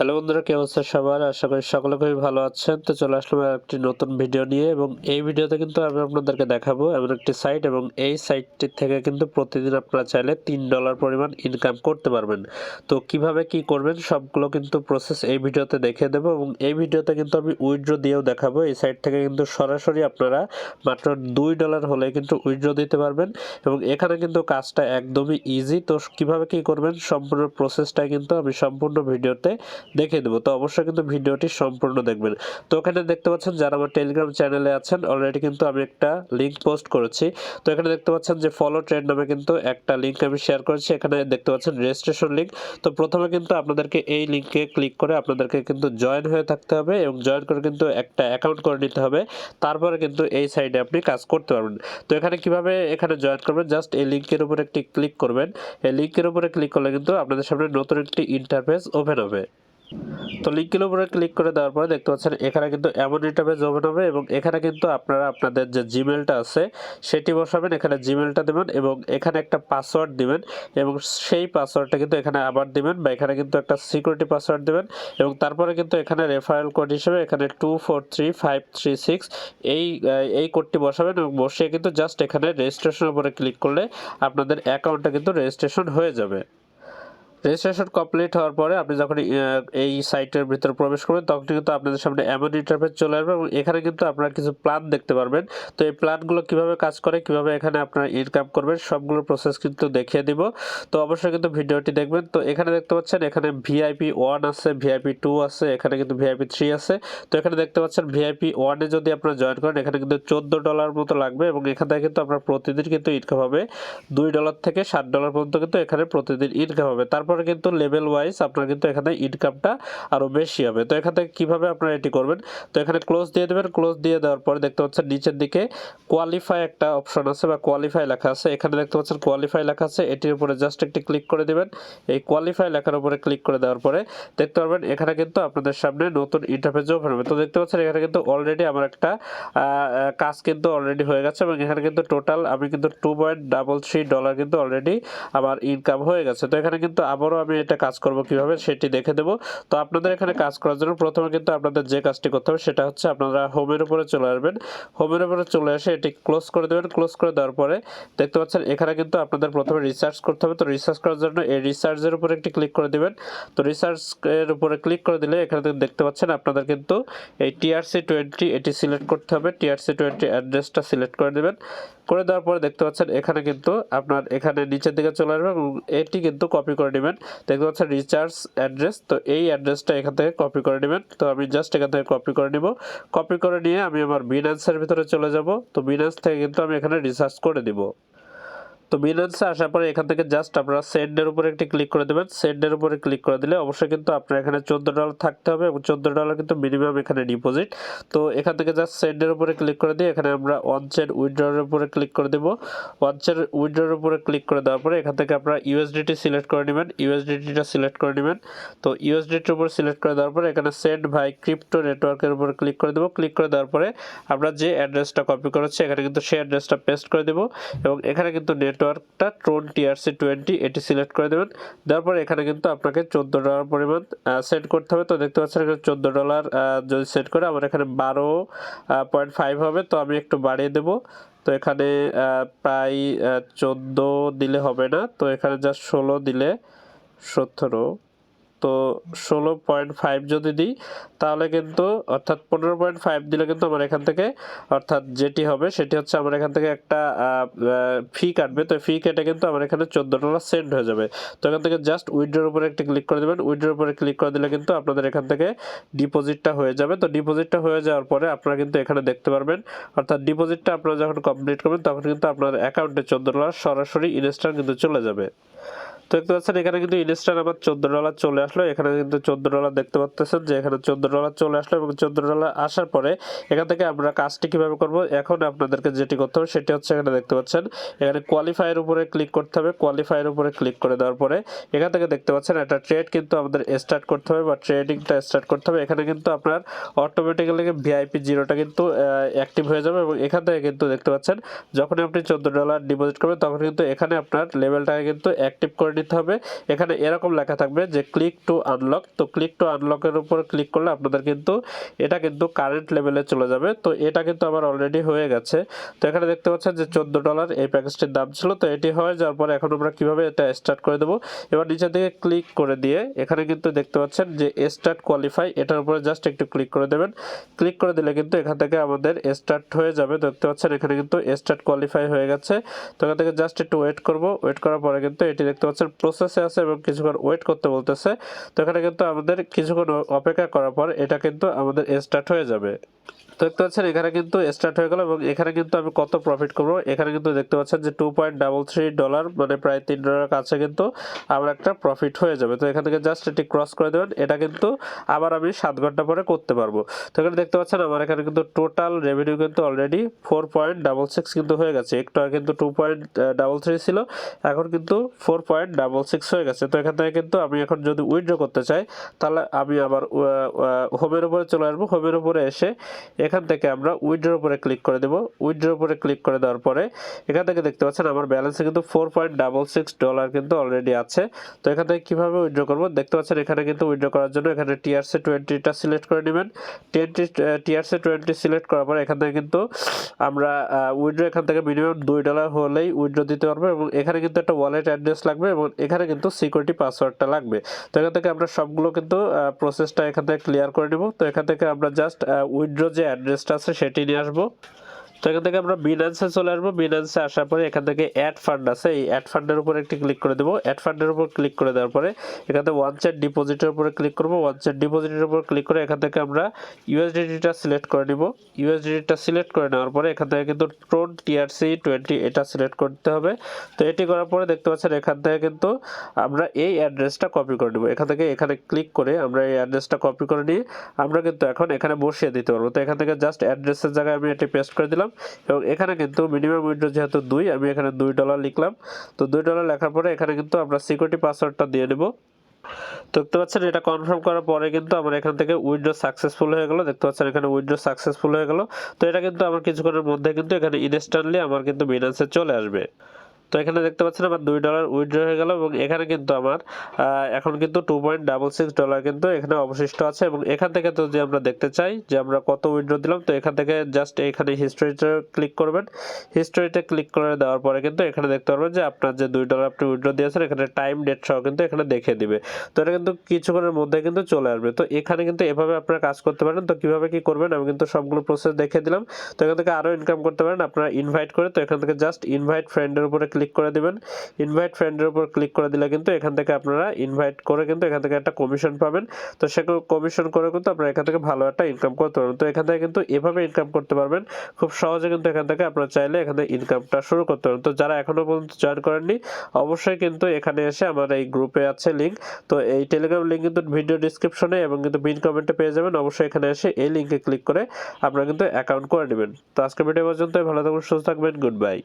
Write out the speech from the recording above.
Hello বন্ধুরা কি অবস্থা সবার আশা করি সকলে খুবই ভালো আছেন। তো চলে আসলাম একটি নতুন ভিডিও নিয়ে এবং এই ভিডিওতে কিন্তু আমি আপনাদেরকে দেখাবো এমন একটি সাইট এবং এই সাইটটি থেকে কিন্তু প্রতিদিন আপনারা চাইলে তিন ডলার পরিমাণ ইনকাম করতে পারবেন। তো কীভাবে কি করবেন সবগুলো কিন্তু প্রসেস এই ভিডিওতে দেখে দেবো এবং এই ভিডিওতে কিন্তু আমি উইড্রো দিয়েও দেখাবো। এই সাইট থেকে কিন্তু সরাসরি আপনারা মাত্র দুই ডলার হলে কিন্তু উইড্রো দিতে পারবেন এবং এখানে কিন্তু কাজটা একদমই ইজি তো কীভাবে কি করবেন, সম্পূর্ণ প্রসেসটাই কিন্তু আমি সম্পূর্ণ ভিডিওতে দেখিয়ে দেবো। তো অবশ্যই কিন্তু ভিডিওটি সম্পূর্ণ দেখবেন। তো ওখানে দেখতে পাচ্ছেন যারা আমার টেলিগ্রাম চ্যানেলে আছেন অলরেডি কিন্তু আমি একটা লিঙ্ক পোস্ট করেছি। তো এখানে দেখতে পাচ্ছেন যে ফলো ট্রেন্ড নামে কিন্তু একটা লিঙ্ক আমি শেয়ার করেছি। এখানে দেখতে পাচ্ছেন রেজিস্ট্রেশন লিঙ্ক তো প্রথমে কিন্তু আপনাদেরকে এই লিঙ্কে ক্লিক করে আপনাদেরকে কিন্তু জয়েন হয়ে থাকতে হবে এবং জয়েন করে কিন্তু একটা অ্যাকাউন্ট করে নিতে হবে। তারপরে কিন্তু এই সাইডে আপনি কাজ করতে পারবেন। তো এখানে কীভাবে এখানে জয়েন করবেন? জাস্ট এই লিঙ্কের উপর একটি ক্লিক করবেন। এই লিঙ্কের উপরে ক্লিক করলে কিন্তু আপনাদের সামনে নতুন একটি ইন্টারফেস ওপেন হবে। তো লিঙ্কের উপরে ক্লিক করে দেওয়ার পরে দেখতে পাচ্ছেন, এখানে কিন্তু এমন ইন্টারফেস ওপেন হবে এবং এখানে কিন্তু আপনারা আপনাদের যে জিমেলটা আছে, সেটি বসাবেন, এখানে জিমেলটা দেবেন এবং এখানে একটা পাসওয়ার্ড দিবেন এবং সেই পাসওয়ার্ডটা কিন্তু এখানে আবার দিবেন বা এখানে কিন্তু একটা সিকিউরিটি পাসওয়ার্ড দিবেন এবং তারপরে কিন্তু এখানে রেফারেল কোড হিসেবে এখানে two four three five three six এই এই কোডটি বসাবেন এবং বসিয়ে কিন্তু জাস্ট এখানে রেজিস্ট্রেশনের উপরে ক্লিক করলে আপনাদের অ্যাকাউন্টটা কিন্তু রেজিস্ট্রেশন হয়ে যাবে। রেজিস্ট্রেশন কমপ্লিট হওয়ার পরে আপনি যখন এই সাইটের ভিতরে প্রবেশ করবেন তখন কিন্তু আপনাদের সামনে এমন ইন্টারফেস চলে আসবে এবং এখানে কিন্তু আপনারা কিছু প্ল্যান দেখতে পারবেন। তো এই প্ল্যানগুলো কীভাবে কাজ করে, কীভাবে এখানে আপনারা ইনকাম করবেন, সবগুলো প্রসেস কিন্তু দেখিয়ে দিব। তো অবশ্যই কিন্তু ভিডিওটি দেখবেন। তো এখানে দেখতে পাচ্ছেন, এখানে ভিআইপি ওয়ান আছে ভিআইপি টু আছে, এখানে কিন্তু ভিআইপি থ্রি আছে। তো এখানে দেখতে পাচ্ছেন ভিআইপি ওয়ানে যদি আপনারা জয়েন করেন, এখানে কিন্তু চোদ্দ ডলার মতো লাগবে এবং এখান থেকে কিন্তু আপনার প্রতিদিন কিন্তু ইনকাম হবে দুই ডলার থেকে সাত ডলার পর্যন্ত কিন্তু এখানে প্রতিদিন ইনকাম হবে। তারপরে কিন্তু লেভেল ওয়াইজ আপনার কিন্তু এখানে ইনকামটা আরও বেশি হবে। তো এখান কীভাবে আপনারা এটি করবেন? তো এখানে ক্লোজ দিয়ে দেবেন। ক্লোজ দিয়ে দেওয়ার পরে দেখতে পাচ্ছেন নিচের দিকে কোয়ালিফাই একটা অপশন আছে বা কোয়ালিফাই লেখা আছে। এখানে দেখতে পাচ্ছেন কোয়ালিফাই লেখা আছে। এটির উপরে জাস্ট একটি ক্লিক করে দিবেন। এই কোয়ালিফাই লেখার উপরে ক্লিক করে দেওয়ার পরে দেখতে পারবেন এখানে কিন্তু আপনাদের সামনে নতুন ইন্টারফেস ওপেন হবে। তো দেখতে পাচ্ছেন এখানে কিন্তু অলরেডি আমার একটা কাজ কিন্তু অলরেডি হয়ে গেছে এবং এখানে কিন্তু টোটাল আমি কিন্তু two point double three dollar কিন্তু অলরেডি আমার ইনকাম হয়ে গেছে। তো এখানে কিন্তু আবারও আমি এটা কাজ করব কীভাবে সেটি দেখে দেবো। তো আপনাদের এখানে কাজ করার জন্য প্রথমে কিন্তু আপনাদের যে কাজটি করতে হবে সেটা হচ্ছে আপনারা হোমের উপরে চলে আসবেন। হোমের উপরে চলে এসে এটি ক্লোজ করে দেবেন। ক্লোজ করে দেওয়ার পরে দেখতে পাচ্ছেন এখানে কিন্তু আপনাদের প্রথমে রিসার্চ করতে হবে। তো রিসার্চ করার জন্য এই রিসার্চের উপরে একটি ক্লিক করে দিবেন। তো রিসার্চ এর উপরে ক্লিক করে দিলে এখানে দেখতে পাচ্ছেন আপনাদের কিন্তু এই টিআরসি টোয়েন্টি এটি সিলেক্ট করতে হবে। টিআরসি টোয়েন্টি অ্যাড্রেসটা সিলেক্ট করে দেবেন। করে দেওয়ার পরে দেখতে পাচ্ছেন এখানে কিন্তু আপনার এখানে নিচের দিকে চলে আসবে এবং এটি কিন্তু কপি করে নেবেন। দেখতে পাচ্ছেন রিচার্জ অ্যাড্রেস তো এই অ্যাড্রেসটা এখান থেকে কপি করে নেবেন। তো আমি জাস্ট এখান থেকে কপি করে নিব। কপি করে নিয়ে আমি আমার বিনান্সের ভিতরে চলে যাব। তো বিনান্স থেকে কিন্তু আমি এখানে রিচার্জ করে দিব। তো বিনান্সে আসার পরে এখান থেকে জাস্ট আপনারা সেন্ডের উপরে একটি ক্লিক করে দেবেন। সেন্ডের উপরে ক্লিক করে দিলে অবশ্যই কিন্তু আপনার এখানে চোদ্দ ডলার থাকতে হবে এবং চোদ্দ ডলার কিন্তু মিনিমাম এখানে ডিপোজিট তো এখান থেকে জাস্ট সেন্ডের উপরে ক্লিক করে দিয়ে এখানে আমরা ওয়ান চেন উইড্রোর উপরে ক্লিক করে দেবো। ওয়ান চেন উইড্রোর উপরে ক্লিক করে দেওয়ার পরে এখান থেকে আপনারা ইউএসডিটি সিলেক্ট করে নেবেন। ইউএসডিটিটা সিলেক্ট করে নেবেন। তো ইউএসডিটির উপর সিলেক্ট করে দেওয়ার পরে এখানে সেন্ড ভাই ক্রিপ্টো নেটওয়ার্কের উপরে ক্লিক করে দেবো। ক্লিক করে দেওয়ার পরে আমরা যে অ্যাড্রেসটা কপি করেছি, এখানে কিন্তু সেই অ্যাড্রেসটা পেস্ট করে দেবো। এবং এখানে কিন্তু নেটওয়ার্কটা ট্রোন টিআরসি টোয়েন্টি এটি সিলেক্ট করে দেবেন। দেওয়ার পর এখানে কিন্তু আপনাকে চোদ্দ ডলার পরিমাণ সেট করতে হবে। তো দেখতে পাচ্ছেন এখানে চোদ্দ ডলার যদি সেট করে আমার এখানে বারো পয়েন্ট ফাইভ হবে। তো আমি একটু বাড়িয়ে দেবো। তো এখানে প্রায় চোদ্দ দিলে হবে না। তো এখানে যা ষোলো দিলে সতেরো। তো ষোলো পয়েন্ট ফাইভ যদি দিই, তাহলে কিন্তু, অর্থাৎ পনেরো পয়েন্ট ফাইভ দিলে কিন্তু আমার এখান থেকে, অর্থাৎ যেটি হবে, সেটি হচ্ছে আমার এখান থেকে একটা ফি কাটবে। তো ফি কেটে কিন্তু আমার এখানে চোদ্দ ডলার সেন্ড হয়ে যাবে। তো এখান থেকে জাস্ট উইড্রোর উপরে একটা ক্লিক করে দেবেন। উইড্রোর উপরে ক্লিক করে দিলে কিন্তু আপনাদের এখান থেকে ডিপোজিটটা হয়ে যাবে। তো ডিপোজিটটা হয়ে যাওয়ার পরে আপনারা কিন্তু এখানে দেখতে পারবেন, অর্থাৎ ডিপোজিটটা আপনারা যখন কমপ্লিট করবেন, তখন কিন্তু আপনার অ্যাকাউন্টে চোদ্দ ডলার সরাসরি ইনস্ট্যান্ট কিন্তু চলে যাবে। দেখতে পাচ্ছেন, এখানে কিন্তু ইনস্ট্যান্ট আবার চোদ্দ ডলার চলে আসলো। এখানে কিন্তু চোদ্দ ডলার দেখতে পাচ্ছেন যে, এখানে চোদ্দ ডলার চলে আসলো এবং চোদ্দ ডলার আসার পরে এখান থেকে আমরা কাজটি কীভাবে করব? এখন আপনাদেরকে যেটি করতে হবে, সেটি হচ্ছে এখানে দেখতে পাচ্ছেন, এখানে কোয়ালিফাইয়ের উপরে ক্লিক করতে হবে। কোয়ালিফাইয়ের উপরে ক্লিক করে দেওয়ার পরে এখান থেকে দেখতে পাচ্ছেন, একটা ট্রেড কিন্তু আমাদের স্টার্ট করতে হবে বা ট্রেডিংটা স্টার্ট করতে হবে। এখানে কিন্তু আপনার অটোমেটিক্যালি ভিআইপি জিরোটা কিন্তু অ্যাক্টিভ হয়ে যাবে এবং এখান থেকে কিন্তু দেখতে পাচ্ছেন যখন আপনি চোদ্দ ডলার ডিপোজিট করবেন, তখন কিন্তু এখানে আপনার লেভেলটাকে কিন্তু অ্যাক্টিভ করে নিতে হবে। এখানে এরকম লেখা থাকবে যে ক্লিক টু আনলক তো ক্লিক টু আনলকের উপর ক্লিক করলে আপনাদের কিন্তু এটা কিন্তু কারেন্ট লেভেলে চলে যাবে। তো এটা কিন্তু আমার অলরেডি হয়ে গেছে। তো এখানে দেখতে পাচ্ছেন যে চোদ্দ ডলার এই প্যাকেজটির দাম ছিল। তো এটি হয়ে যাওয়ার পরে এখন আমরা কীভাবে এটা স্টার্ট করে দেবো? এবার নিচের দিকে ক্লিক করে দিয়ে এখানে কিন্তু দেখতে পাচ্ছেন যে স্টার্ট কোয়ালিফাই এটার উপরে জাস্ট একটু ক্লিক করে দেবেন। ক্লিক করে দিলে কিন্তু এখান থেকে আমাদের স্টার্ট হয়ে যাবে। দেখতে পাচ্ছেন এখানে কিন্তু স্টার্ট কোয়ালিফাই হয়ে গেছে। তো এখান থেকে জাস্ট একটু ওয়েট করব। ওয়েট করার পরে কিন্তু এটি দেখতে পাচ্ছেন প্রসেসে আছে এবং কিছুক্ষণ ওয়েট করতে বলতেছে। তো এখানে কিন্তু আমাদের কিছুক্ষণ অপেক্ষা করার পর এটা কিন্তু আমাদের স্টার্ট হয়ে যাবে। দেখতে পাচ্ছেন, এখানে কিন্তু স্টার্ট হয়ে গেল এবং এখানে কিন্তু আমি কত প্রফিট করব? এখানে কিন্তু দেখতে পাচ্ছেন যে two point double three dollar মানে প্রায় তিন ডলারের কাছে কিন্তু আমার একটা প্রফিট হয়ে যাবে। তো এখান থেকে জাস্ট এটি ক্রস করে দেবেন, এটা কিন্তু আবার আমি সাত ঘণ্টা পরে করতে পারব। তো এখানে দেখতে পাচ্ছেন, আমার এখানে কিন্তু টোটাল রেভিনিউ কিন্তু already four point double six কিন্তু হয়ে গেছে। একটু আগে কিন্তু টু পয়েন্ট ডাবল থ্রি ছিল, এখন কিন্তু ফোর পয়েন্ট ডাবল সিক্স হয়ে গেছে। তো এখান থেকে কিন্তু আমি এখন যদি উইথড্র করতে চাই, তাহলে আমি আবার হোমের উপরে চলে আসব। হোমের উপরে এসে এখান থেকে আমরা উইড্রোর উপরে ক্লিক করে দেবো। উইথড্রোর উপরে ক্লিক করে দেওয়ার পরে এখান থেকে দেখতে পাচ্ছেন আমার ব্যালেন্সে কিন্তু four point double six dollar কিন্তু অলরেডি আছে। তো এখান থেকে কীভাবে উইথড্র করব? দেখতে পাচ্ছেন এখানে কিন্তু উইড্রো করার জন্য এখানে টিআরসি টোয়েন্টিটা সিলেক্ট করে নেবেন। টোয়েন্টি টিআরসি টোয়েন্টি সিলেক্ট করার পরে এখান থেকে কিন্তু আমরা উইড্রো এখান থেকে মিনিমাম দুই ডলার হলেই উইড্রো দিতে পারব এবং এখানে কিন্তু একটা ওয়ালেট অ্যাড্রেস লাগবে এবং এখানে কিন্তু সিকিউরিটি পাসওয়ার্ডটা লাগবে। তো এখান থেকে আমরা সবগুলো কিন্তু প্রসেসটা এখান থেকে ক্লিয়ার করে নেব। তো এখান থেকে আমরা জাস্ট উইথড্র যে অ্যাড্রেসটা আছে সেটি নিয়ে আসব। তো এখান থেকে আমরা বিনান্সে চলে আসব। বিনান্সে আসার পরে এখান থেকে অ্যাড ফান্ড আছে। এই অ্যাড ফান্ডের উপর একটি ক্লিক করে দেবো। অ্যাড ফান্ডের উপর ক্লিক করে দেওয়ার পরে এখান থেকে ওয়ান চেট ডিপোজিটের উপরে ক্লিক করব। ওয়ান চেট ডিপোজিটের উপর ক্লিক করে এখান থেকে আমরা ইউএসডিটিটা সিলেক্ট করে নিব। ইউএসডিটিটা সিলেক্ট করে নেওয়ার পরে এখান থেকে কিন্তু টোন টিআরসি টোয়েন্টি এটা সিলেক্ট করতে হবে। তো এটি করার পরে দেখতে পাচ্ছেন এখান থেকে কিন্তু আমরা এই অ্যাড্রেসটা কপি করে নেব। এখান থেকে এখানে ক্লিক করে আমরা এই অ্যাড্রেসটা কপি করে নিয়ে আমরা কিন্তু এখন এখানে বসিয়ে দিতে পারব। তো এখান থেকে জাস্ট অ্যাড্রেসের জায়গায় আমি এটি পেস্ট করে দিলাম। এবং এখানে কিন্তু মিনিমাম উইন্ডো যেহেতু দুই, আমি এখানে দুই ডলার লিখলাম। তো দুই ডলার লেখার পরে এখানে কিন্তু আমরা সিকিউরিটি পাসওয়ার্ডটা দিয়ে নেব দেখতে পাচ্ছেন এটা কনফার্ম করার পরে কিন্তু আমার এখান থেকে উইন্ডো সাকসেসফুল হয়ে গেলো। দেখতে পাচ্ছেন এখানে উইন্ডো সাকসেসফুল হয়ে গেলো। তো এটা কিন্তু আমার কিছুক্ষণের মধ্যে কিন্তু এখানে ইনস্ট্যান্টলি আমার কিন্তু বিনান্সে চলে আসবে। তো এখানে দেখতে পাচ্ছেন আমার দুই ডলার উইথড্র হয়ে গেল এবং এখানে কিন্তু আমার এখন কিন্তু two point double six dollar কিন্তু এখানে অবশিষ্ট আছে এবং এখান থেকে তো যে আমরা দেখতে চাই যে আমরা কত উইথড্র দিলাম, তো এখান থেকে জাস্ট এখানে হিস্টোরিতে ক্লিক করবেন। হিস্টোরিতে ক্লিক করে দেওয়ার পরে কিন্তু এখানে দেখতে পারবেন যে আপনার যে দুই ডলার আপনি উইথড্র দিয়েছেন, এখানে টাইম ডেট সহ কিন্তু এখানে দেখে দিবে। তো এটা কিন্তু কিছুক্ষণের মধ্যে কিন্তু চলে আসবে। তো এখানে কিন্তু এভাবে আপনারা কাজ করতে পারেন। তো কীভাবে কি করবেন? আমি কিন্তু সবগুলো প্রসেস দেখে দিলাম। তো এখান থেকে আরও ইনকাম করতে পারেন। আপনারা ইনভাইট করে তো এখান থেকে জাস্ট ইনভাইট ফ্রেন্ডের উপরে ক্লিক করে দিবেন। ইনভাইট ফ্রেন্ডের উপর ক্লিক করে দিলে কিন্তু এখান থেকে আপনারা ইনভাইট করে কিন্তু এখান থেকে একটা কমিশন পাবেন। তো সে কমিশন করে কিন্তু আপনারা এখান থেকে ভালো একটা ইনকাম করতে পারবেন তো এখান থেকে কিন্তু এভাবে ইনকাম করতে পারবেন। খুব সহজে কিন্তু এখান থেকে আপনারা চাইলে এখান ইনকামটা শুরু করতে পারবেন। তো যারা এখনও পর্যন্ত জয়েন করেননি, অবশ্যই কিন্তু এখানে এসে আমার এই গ্রুপে আছে লিঙ্ক তো এই টেলিগ্রাম লিঙ্ক কিন্তু ভিডিও ডিসক্রিপশনে এবং কিন্তু পিন কমেন্টে পেয়ে যাবেন। অবশ্যই এখানে এসে এই লিঙ্কে ক্লিক করে আপনারা কিন্তু অ্যাকাউন্ট করে নেবেন। তো আজকের ভিডিও পর্যন্ত ভালো থাকবেন সুস্থ থাকবেন। Good bye